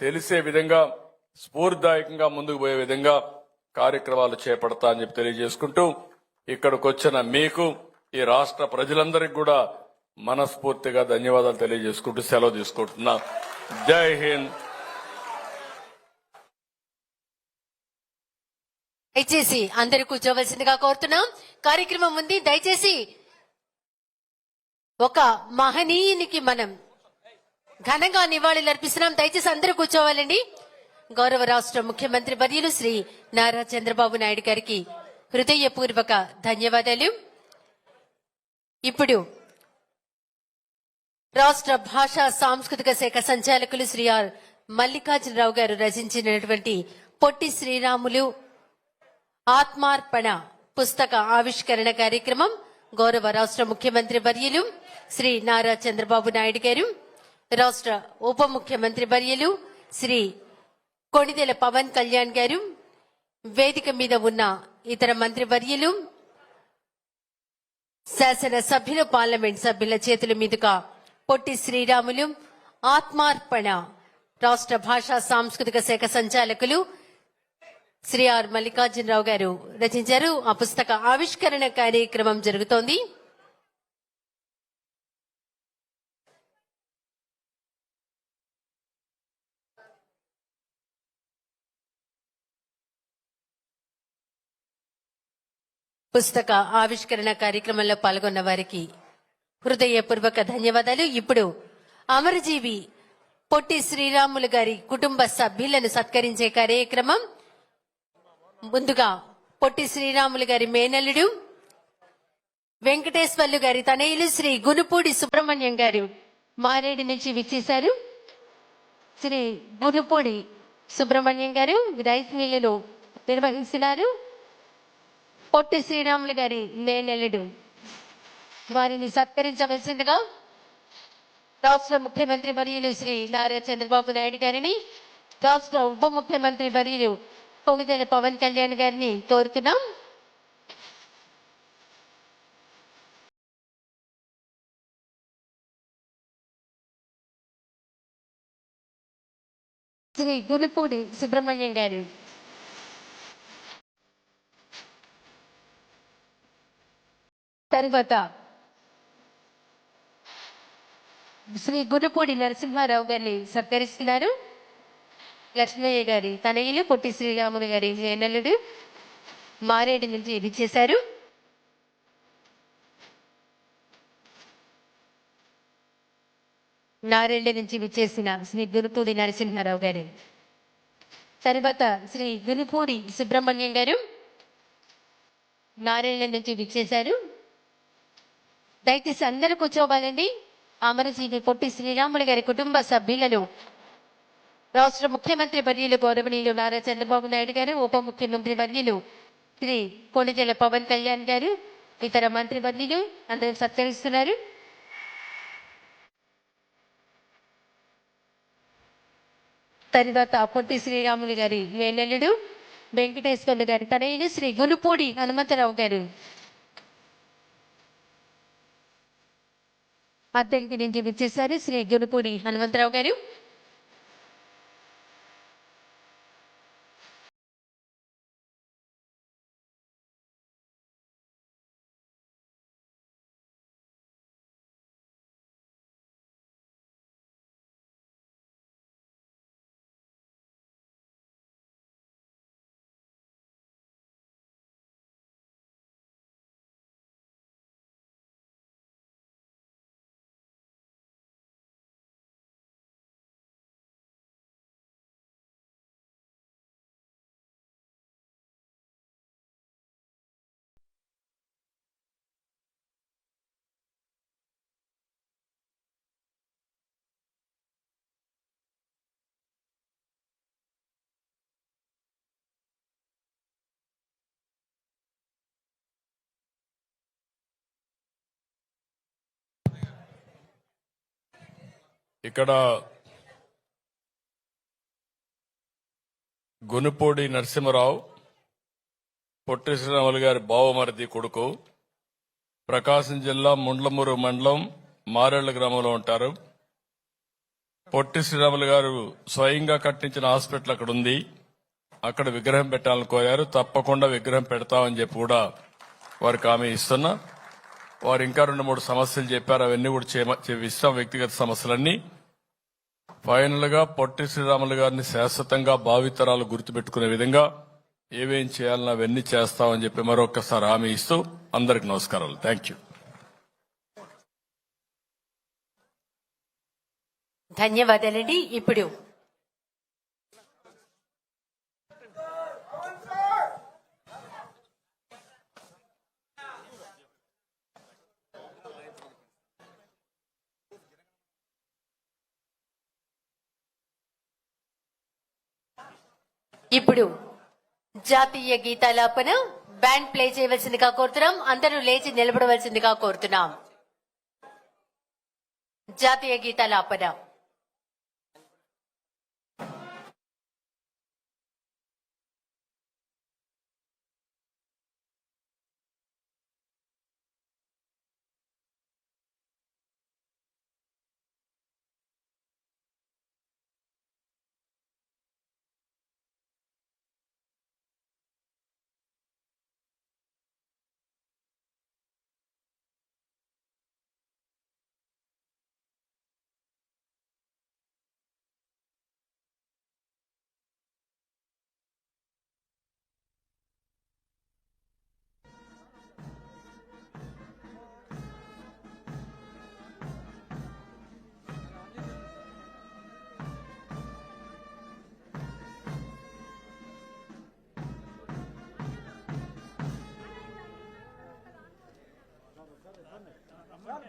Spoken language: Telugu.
తెలిసే విధంగా స్ఫూర్తిదాయకంగా ముందుకు పోయే విధంగా కార్యక్రమాలు చేపడతా అని చెప్పి తెలియజేసుకుంటూ ఇక్కడికి వచ్చిన మీకు ఈ రాష్ట్ర ప్రజలందరికీ కూడా మనస్ఫూర్తిగా ధన్యవాదాలు తెలియజేసుకుంటూ సెలవు తీసుకుంటున్నా. జై హింద్. దయచేసి అందరు కూర్చోవలసిందిగా కోరుతున్నాం. కార్యక్రమం ఉంది. దయచేసి ఒక మహనీయునికి మనం ఘనంగా నివాళులు అర్పిస్తున్నాం. దయచేసి అందరూ కూర్చోవాలండి. గౌరవ రాష్ట్ర ముఖ్యమంత్రి వర్యులు శ్రీ నారా చంద్రబాబు నాయుడు గారికి హృదయపూర్వక ధన్యవాదాలు. ఇప్పుడు రాష్ట్ర భాషా సాంస్కృతిక శాఖ సంచాలకులు శ్రీ ఆర్ మల్లికార్జునరావు గారు రచించినటువంటి పొట్టి శ్రీరాములు ఆత్మార్పణ పుస్తక ఆవిష్కరణ కార్యక్రమం గౌరవ రాష్ట్ర ముఖ్యమంత్రి వర్యులు శ్రీ నారా చంద్రబాబు నాయుడు గారు. రాష్ట్ర ఉప ముఖ్యమంత్రి వర్యులు శ్రీ కొణిదెల పవన్ కళ్యాణ్ గారు వేదిక మీద ఉన్న ఇతర మంత్రి వర్యులు శాసన సభ్యులు పార్లమెంట్ సభ్యుల చేతుల మీదుగా పొట్టి శ్రీరాములు ఆత్మార్పణ రాష్ట్ర భాషా సాంస్కృతిక శాఖ సంచాలకులు శ్రీ ఆర్ మల్లికార్జునరావు గారు రచించారు. ఆ పుస్తక ఆవిష్కరణ కార్యక్రమం జరుగుతోంది. పుస్తక ఆవిష్కరణ కార్యక్రమంలో పాల్గొన్న వారికి హృదయపూర్వక ధన్యవాదాలు. ఇప్పుడు అమరజీవి పొట్టి శ్రీరాములు గారి కుటుంబ సభ్యులను సత్కరించే కార్యక్రమం. ముందుగా పొట్టి శ్రీరాములు గారి మేనల్లుడు వెంకటేశ్వర్లు గారి తనయులు శ్రీ గునుపూడి సుబ్రహ్మణ్యం గారు మారేడు నుంచి విచ్చేశారు. శ్రీ గునుపూడి సుబ్రహ్మణ్యం గారు రైస్ మిల్లులు నిర్వహిస్తున్నారు. పొట్టి శ్రీరాములు గారి మేనల్లుడు. వారిని సత్కరించవలసిందిగా రాష్ట్ర ముఖ్యమంత్రి వర్యులు శ్రీ నారా చంద్రబాబు నాయుడు గారిని రాష్ట్ర ఉప ముఖ్యమంత్రి వర్యులు కొమిదెల పవన్ కళ్యాణ్ గారిని కోరుతున్నాం. శ్రీ గులిపూడి సుబ్రహ్మణ్యం గారు. తరువాత శ్రీ గురుపూడి నరసింహారావు గారిని సత్కరిస్తున్నారు. లక్ష్మయ్య గారి తనయులు పొట్టి శ్రీరాములు గారి జయనల్లుడు మారేడు నుంచి విచ్చేశారు నారెళ్ళ నుంచి విచ్చేసిన శ్రీ గురుపూడి నరసింహారావు గారు. తరువాత శ్రీ గురుపూడి సుబ్రహ్మణ్యం గారు నారెళ్ళ నుంచి విచ్చేశారు దయచేసి అందరూ కూర్చోవాలండి. అమరజీవి పొట్టి శ్రీరాములు గారి కుటుంబ సభ్యులను. రాష్ట్ర ముఖ్యమంత్రి వర్యులు గౌరవనీయులు నారా చంద్రబాబు నాయుడు గారు ఉప ముఖ్యమంత్రి వర్యులు శ్రీ కొణిదెల పవన్ కళ్యాణ్ గారు ఇతర మంత్రి వర్యులు అందరూ సత్కరిస్తున్నారు. తరువాత పొట్టి శ్రీరాములు గారి వేలల్లుడు వెంకటేశ్వర్లు గారి తనయుడు శ్రీ గునుపూడి హనుమంతరావు గారు. అద్దెకి నుంచి విచ్చేశారు శ్రీ గురుపూడి హనుమంతరావు గారు. ఇక్కడ గునుపూడి నరసింహరావు పొట్టి శ్రీరాములు గారి బావమరిది కొడుకు ప్రకాశం జిల్లా ముండ్లమూరు మండలం మారేళ్ళ గ్రామంలో ఉంటారు. పొట్టి శ్రీరాములు గారు స్వయంగా కట్టించిన హాస్పిటల్ అక్కడ ఉంది. అక్కడ విగ్రహం పెట్టాలని కోరారు. తప్పకుండా విగ్రహం పెడతామని చెప్పి కూడా వారికి హామీ ఇస్తున్నా. వారు ఇంకా రెండు మూడు సమస్యలు చెప్పారు. అవన్నీ కూడా చేయమ- చే- వ్యక్తిగత సమస్యలన్నీ. ఫైనల్గా పొట్టి శ్రీరాములు గారిని శాశ్వతంగా భావితరాలు గుర్తుపెట్టుకునే విధంగా ఏమేం చేయాలన్నా అవన్నీ చేస్తామని చెప్పి మరొకసారి హామీ ఇస్తూ అందరికి నమస్కారాలు. థ్యాంక్ యూ ధన్యవాదాలండి. ఇప్పుడు ఇప్పుడు జాతీయ గీతాలాపన బ్యాండ్ ప్లే చేయవలసిందిగా కోరుతున్నాం. అందరూ లేచి నిలబడవలసిందిగా కోరుతున్నాం. జాతీయ గీతాలాపన. ચાલે